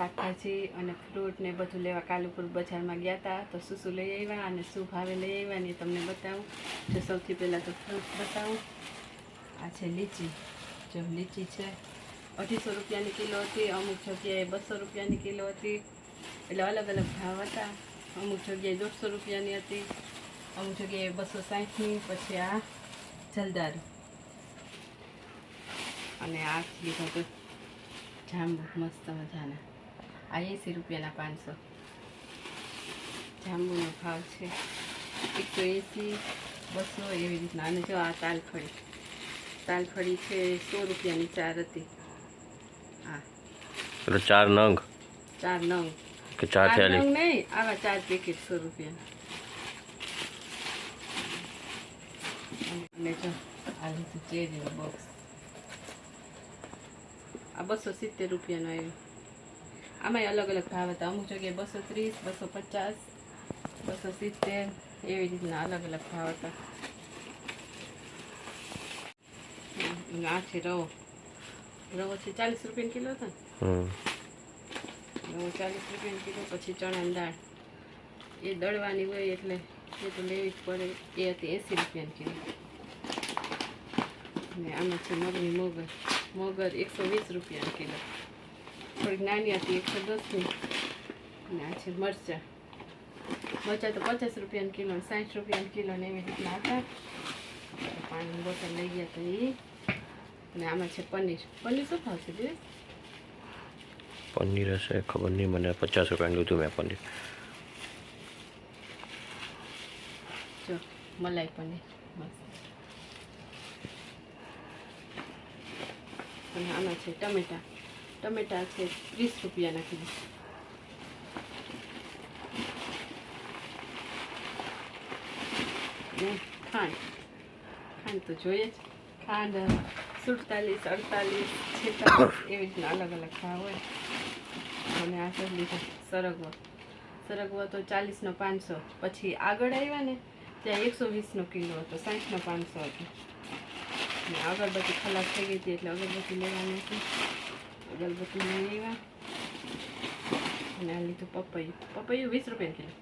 શાકભાજી અને ફ્રૂટ ને બધું લેવા કાલુપુર બજારમાં ગયા હતા તો શું શું લઈ આવ્યા અને શું ભાવે લઈ આવ્યા ને તમને બતાવું. તો સૌથી પહેલાં તો ફ્રૂટ બતાવું. આ છે લીચી. જો લીચી છે, અઢીસો રૂપિયાની કિલો હતી, અમુક જગ્યાએ બસો રૂપિયાની કિલો હતી. એટલે અલગ અલગ ભાવ હતા. અમુક જગ્યાએ દોઢસો રૂપિયાની હતી, અમુક જગ્યાએ બસો સાઠની પછી આ જલદારી. અને આ લીધો તો જાંબુ, મસ્ત મજાના. આ એંસી રૂપિયાના પાંચસો. જાંબુનો ભાવ છે એકસો એંસી બસો એવી રીતના. અને જો આ તાલફળી તાલફળી છે સો રૂપિયાની ચાર હતી. હા. ચાર નંગ? ચાર નંગ. કે ચાર ચાર થેલી? નંગ નહીં આવા ચાર પેકેટ સો રૂપિયાના. અને જો આ લીધું ચેરીનું બોક્સ આ બસો સિત્તેર રૂપિયાનો આવ્યો. આમાંય અલગ અલગ ભાવ હતા. અમુક જગ્યાએ બસો ત્રીસ બસો પચાસ બસો સિત્તેર એવી રીતના અલગ અલગ ભાવ હતા. આ છે રવો. રવો છે ચાલીસ રૂપિયાની કિલો હતો રવો ચાલીસ રૂપિયાની કિલો પછી ચણાની દાળ. એ દળવાની હોય એટલે એ તો લેવી જ પડે. એ હતી એંસી રૂપિયાની કિલો. ને આમાં છે મગની મોગર. મોગર એકસો વીસ રૂપિયાની કિલો. થોડીક નાની હતી એકસો દસની. અને આ છે મરચાં. મરચાં તો પચાસ રૂપિયાનું કિલો ને સાઠ રૂપિયાનું કિલો ને એવી રીતના હતા. પાણીની બોટલ લઈ ગયા તો એ અને આમાં છે પનીર. પનીર શું ભાવ છે દિવસ પનીર હશે ખબર નહીં મને પચાસ રૂપિયાનું લીધું મેં પનીર. જો મલાઈ પનીર. મસ્ત અને આમાં છે ટમેટા. ટમેટા છે વીસ રૂપિયાના કિલો ને ખાંડ. ખાંડ તો જોઈએ જ. ખાંડ સુડતાલીસ, અડતાલીસ, છેતાલીસ, એવી રીતના અલગ અલગ ભાવ હોય. અને આ સર લીધો સરગવો. સરગવો તો ચાલીસનો પાંચસો. પછી આગળ આવ્યા ને, ત્યાં એકસો વીસનો કિલો હતો, સાઠનો પાંચસો હતો. અને અગરબત્તી ખલાસ થઈ ગઈ હતી એટલે અગરબત્તી લેવાની હતી. અગરબત્તી લઈ આવ્યા અને આ લીધું પપૈયું પપૈયું વીસ રૂપિયા કિલો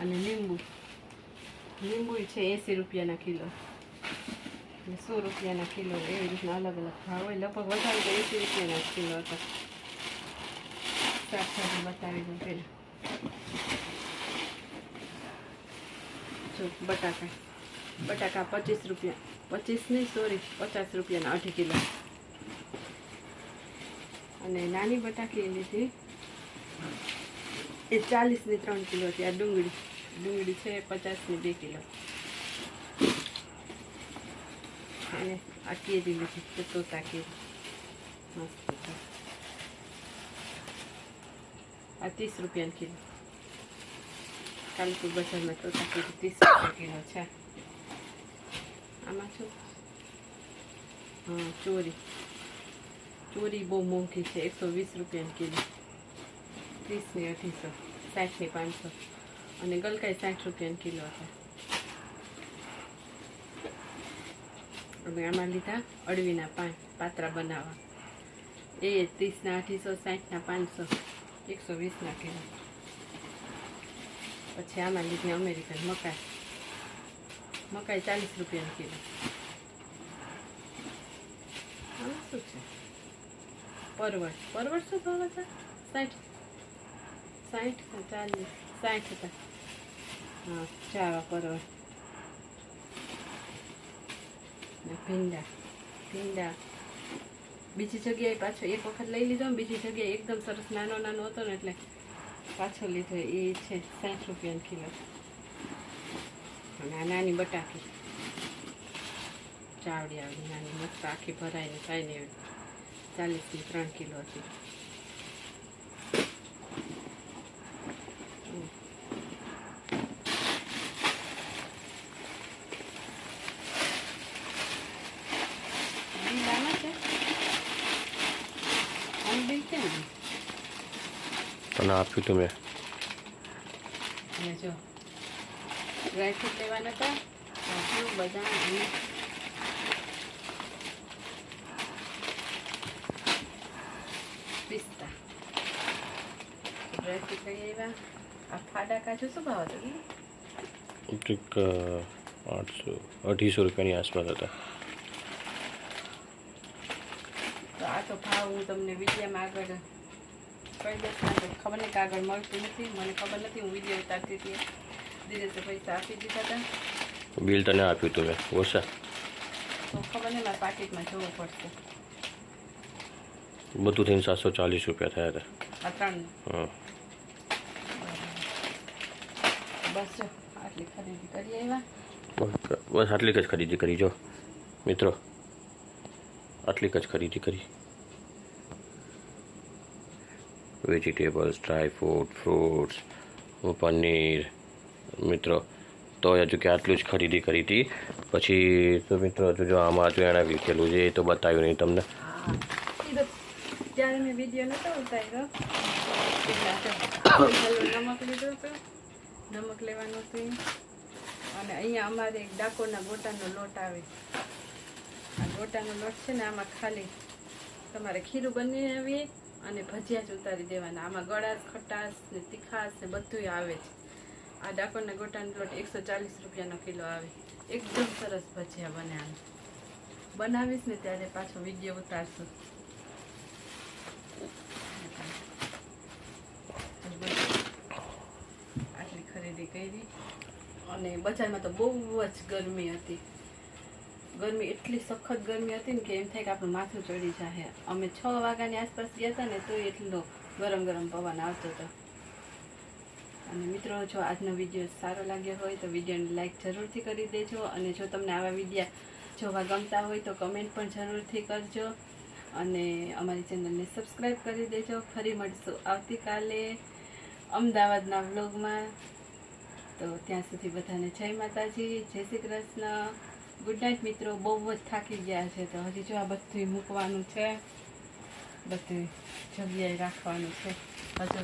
અને લીંબુ લીંબુ છે એંસી રૂપિયાના કિલો અને સો રૂપિયાના કિલો એવી રીતના અલગ અલગ ભાવ હોય લગભગ વધારે તો એંસી રૂપિયાના કિલો હતા શાકભાજી બતાવી દઉં પહેલાં જો બટાકા? બટાકા પચીસ રૂપિયા. પચીસ નહીં સોરી પચાસ રૂપિયાના અઢી કિલો. અને નાની બટાકી લીધી એ ચાલીસની ત્રણ કિલો હતી આ ડુંગળી. ડુંગળી છે પચાસની બે કિલો. અને આ કેરી લીધી છે તોતા કેરી. મસ્ત આ ત્રીસ રૂપિયાની કિલો કાલપુર બજારમાં તોતા ત્રીસ રૂપિયા કિલો છે આમાં શું હા ચોરી ચોરી બહુ મોંઘી છે એકસો વીસ રૂપિયાની કિલો ત્રીસની અઢીસો સાઠની પાંચસો અને ગલકાઈ સાઠ રૂપિયાની કિલો હતા અમે આમાં લીધા અળવીના પાન પાત્રા બનાવવા એ ત્રીસના અઢીસો સાઠના પાંચસો એકસો વીસના કિલો પછી આમાં લીધી અમેરિકન મકાઈ. મકાઈ ચાલીસ રૂપિયાની કિલો. શું છે? પરવડ પરવડ શું ભાવ હતા સાઠ સાઠ ચાલીસ? સાઠ હતા. હા ચાવા પરવડ ભીંડા. ભીંડા. બીજી જગ્યાએ પાછો એક વખત લઈ લીધો બીજી જગ્યાએ એકદમ સરસ નાનો નાનો હતો ને એટલે પાછો લીધો એ છે સાઠ રૂપિયાનો કિલો. અને આ નાની બટાકી. ચાવડી આવડી નાની મસ્ત આખી ભરાઈને થાય ને એવી ચાલીસની ત્રણ કિલો હતી. હમ. બિલ આમાં છે આનું બિલ કેમ તને આપ્યું તું મેં. જો ડ્રાયફ્રૂટ લેવાના હતા બદામ પિસ્તા. ડ્રાયફ્રૂટ લઈ આવ્યા. આ ફાડા કાજુ શું ભાવ હતો? કંઈક આઠસો અઢીસો રૂપિયાની આસપાસ હતા. તો આ તો ભાવ હું તમને વિડીયામાં આગળ કહી કારણ ખબર નહીં કાગળ મળતું નથી. મને ખબર નથી હું વીડિયો ઉતારતી હતી. દિવસે પૈસા આપી દીધા હતા. બિલ તને આપ્યું તું મેં ઓછા. તો ખબર નહીં મારા પાકીટમાં જવું પડશે. બધું થઈને સાતસો ચાલીસ રૂપિયા થયા હતા. ત્રણ. હં. બસ આટલી ખરીદી કરી આવ્યા. બસ બસ આટલી જ ખરીદી કરી જો. મિત્રો આટલી જ ખરીદી કરી. Vegetables, dry fruit, fruits paneer. મિત્રો, તો હજુ કે આટલું જ ખરીદી કરી હતી. પછી તો મિત્રો, હજુ જો આમાં હજુ એણે વીખેલું છે, એ તો બતાવ્યું નહીં તમને. ત્યારે મેં વીડિયો નહોતો ઉતાર્યો. નમક લીધો હતો. નમક લેવાનું છે અને અહીંયા અમારે એક ડાકોરના ગોટાનો લોટ આવે. આ ગોટાનો લોટ છે ને આમાં ખાલી. તમારે ખીરું બનાવી અને ભજીયા જ ઉતારી દેવાના. આમાં ગળાશ, ખટાશ ને તીખાશ ને બધું આવે છે આ ડાકોરના ગોટાનો લોટ એકસો ચાલીસ રૂપિયાનો કિલો આવે. એકદમ સરસ ભજીયા બને બનાવીશ ને ત્યારે પાછો વીડિયો ઉતારશું. આટલી ખરીદી કરી. અને બજારમાં તો બહુ જ ગરમી હતી. ગરમી એટલી સખત ગરમી હતી ને કે એમ થાય કે આપણું માથું ચડી જાય અમે છ વાગ્યાની આસપાસ ગયા હતા ને તો એટલો ગરમ ગરમ પવન આવતો હતો. અને મિત્રો, જો આજનો વીડિયો સારો લાગ્યો હોય તો વિડીયોને લાઈક જરૂરથી કરી દેજો અને જો તમને આવા વિડીયા જોવા ગમતા હોય તો કમેન્ટ પણ જરૂરથી કરજો. અને અમારી ચેનલને સબસ્ક્રાઈબ કરી દેજો. ફરી મળીશું આવતીકાલે અમદાવાદના વ્લોગમાં તો ત્યાં સુધી બધાને જય માતાજી, જય શ્રી કૃષ્ણ. ગુડ નાઇટ મિત્રો. બહુ જ થાકી ગયા છે તો હજી જો આ બધું મૂકવાનું છે બધું જગ્યાએ રાખવાનું છે. હજુ